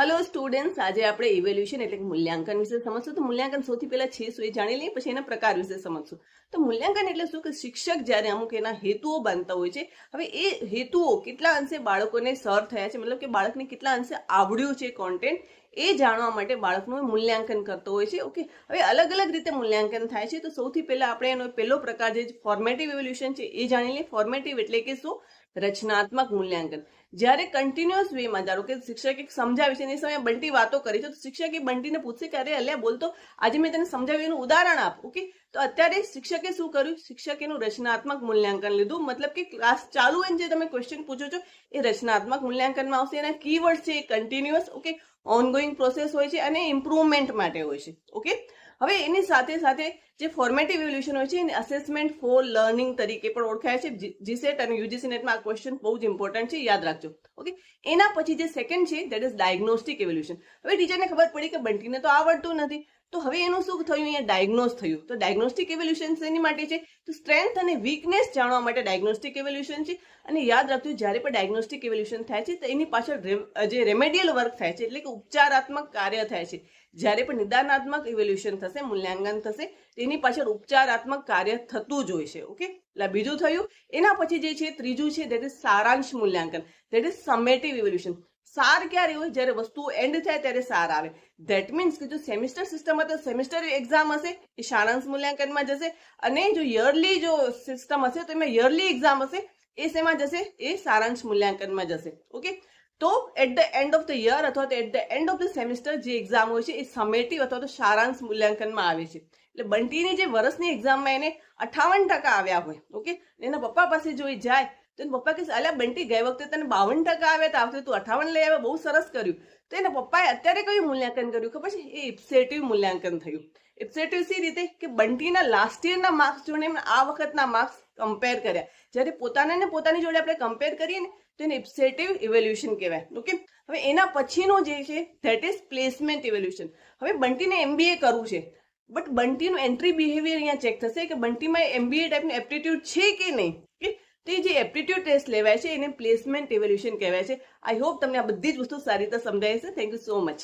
Hello students આજે આપણે evaluation એટલે મૂલ્યાંકન વિશે સમજશું. તો મૂલ્યાંકન સૌથી પહેલા છે શું એ જાણી લઈએ, પછી એના પ્રકાર વિશે સમજશું. તો મૂલ્યાંકન એટલે શું કે શિક્ષક જ્યારે અમુક એના હેતુઓ બાંધતા હોય છે, હવે એ હેતુઓ કેટલા અંશે બાળકોને સર થયા છે? મતલબ કે બાળકને કેટલા અંશે આવડ્યું છે કોન્ટેન્ટ એ જાણવા માટે બાળકનું મૂલ્યાંકન કરતો હોય છે. ઓકે હવે અલગ અલગ રીતે મૂલ્યાંકન થાય છે. તો સૌથી પહેલા આપણે એનો પહેલો પ્રકાર જે ફોર્મેટિવ ઇવોલ્યુશન છે એ જાણી લઈએ. ફોર્મેટિવ એટલે કે શું? રચનાત્મક મૂલ્યાંકન. જ્યારે કન્ટિન્યુઅસ વેમાં ધારો કે શિક્ષક સમજાવે છે એ સમયે બંટી વાતો કરી છે, તો શિક્ષકે બંટીને પૂછશે કે અરે અલ્યા બોલતો આજે મેં તને સમજાવ્યું એનું ઉદાહરણ આપ. ઓકે તો અત્યારે શિક્ષકે શું કર્યું? શિક્ષકે એનું રચનાત્મક મૂલ્યાંકન લીધું. મતલબ કે ક્લાસ ચાલુ હોય જે તમે ક્વેશ્ચન પૂછો છો, એ રચનાત્મક મૂલ્યાંકનમાં આવશે. એના કીવર્ડ છે એ કન્ટિન્યુઅસ ઓકે ઓનગોઈંગ પ્રોસેસ હોય છે અને ઇમ્પ્રુવમેન્ટ માટે હોય છે. ઓકે હવે એની સાથે સાથે જે ફોર્મેટિવ ઇવોલ્યુશન હોય છે, એને અસેસમેન્ટ ફોર લર્નિંગ તરીકે પણ ઓળખાય છે. જીસેટ અને યુજીસી નેટમાં આ ક્વેશ્ચન બહુ જ ઇમ્પોર્ટન્ટ છે. યાદ રાખજો. ઓકે એના પછી જે સેકન્ડ છે દેટ ઇઝ ડાયગ્નોસ્ટિક ઇવોલ્યુશન હવે ટીચરને ખબર પડી કે બંટીને તો આવડતું નથી. તો હવે એનું શું થયું? અહીંયા ડાયગ્નોઝ થયું. તો ડાયગ્નોસ્ટિક ઇવોલ્યુશન એની માટે છે? તો સ્ટ્રેન્થ અને વીકનેસ જાણવા માટે ડાયગ્નોસ્ટિક ઇવોલ્યુશન છે. અને યાદ રાખજો, જ્યારે પણ ડાયગ્નોસ્ટિક ઇવોલ્યુશન થાય છે, તો એની પાછળ જે રેમેડિયલ વર્ક થાય છે, એટલે કે ઉપચારાત્મક કાર્ય થાય છે. જ્યારે પણ નિદાનાત્મક ઇવોલ્યુશન થશે, મૂલ્યાંકન થશે તેની પાછળ ઉપચારાત્મક કાર્ય થતું જ હોય છે ઓકે એટલે બીજું થયું. એના પછી જે છે, ત્રીજું છે દેટ ઇઝ સારાંશ મૂલ્યાંકન. દેટ ઇઝ સમેટિવ ઇવોલ્યુશન સાર ક્યારે હોય? જ્યારે વસ્તુ એન્ડ થાય ત્યારે સાર આવે. ધેટ મીન્સ કે જો સેમિસ્ટર સિસ્ટમ હતો સેમિસ્ટર એક્ઝામ હશે, એ સારાંશ મૂલ્યાંકનમાં જશે. અને જો યરલી જો સિસ્ટમ હશે, તો એમાં યરલી એક્ઝામ હશે, એ શેમાં જશે? એ સારાંશ મૂલ્યાંકનમાં જશે ઓકે તો at the end of the year અથવા તો at the end of the semester જે એક્ઝામ હોય છે, એ સમેટિવ અથવા તો સારાંશ મૂલ્યાંકનમાં આવે છે. એટલે બંટીની જે વર્ષની એક્ઝામમાં એને અઠાવન ટકા આવ્યા હોય ઓકે એના પપ્પા પાસે જો એ જાય તો એના પપ્પા કહેશે અલ્યા બંટી, ગઈ વખતે તને બાવન ટકા આવ્યા તો આ તું અઠાવન લઈ આવ્યા, બહુ સરસ કર્યું. તો એના પપ્પાએ અત્યારે કયું મૂલ્યાંકન કર્યું? ખબર છે? એ ઇપ્સેટિવ મૂલ્યાંકન થયું. ઇપ્સેટિવ સી રીતે કે બંટીના લાસ્ટ યરના માર્ક્સ જોડે આ વખતના માર્ક્સ કમ્પેર કર્યા. જ્યારે પોતાને ને પોતાની જોડે આપણે કમ્પેર કરીએ ને, તો એને ઇપ્સેટિવ ઇવોલ્યુશન કહેવાય. ઓકે હવે એના પછીનો જે છે ધેટ ઇઝ પ્લેસમેન્ટ ઇવોલ્યુશન હવે બંટીને એમબીએ કરવું છે. બટ બંટીનું એન્ટ્રી બિહેવિયર અહીંયા ચેક થશે કે બંટીમાં એમબીએ ટાઈપનું એપ્ટિટ્યૂડ છે કે નહીં? કે એ જે એપ્ટિટ્યૂડ ટેસ્ટ લેવાય છે, એને પ્લેસમેન્ટ ઇવોલ્યુશન કહેવાય છે. આઈ હોપ તમને આ બધી જ વસ્તુ સારી રીતે સમજાય છે થેન્ક યુ સો મચ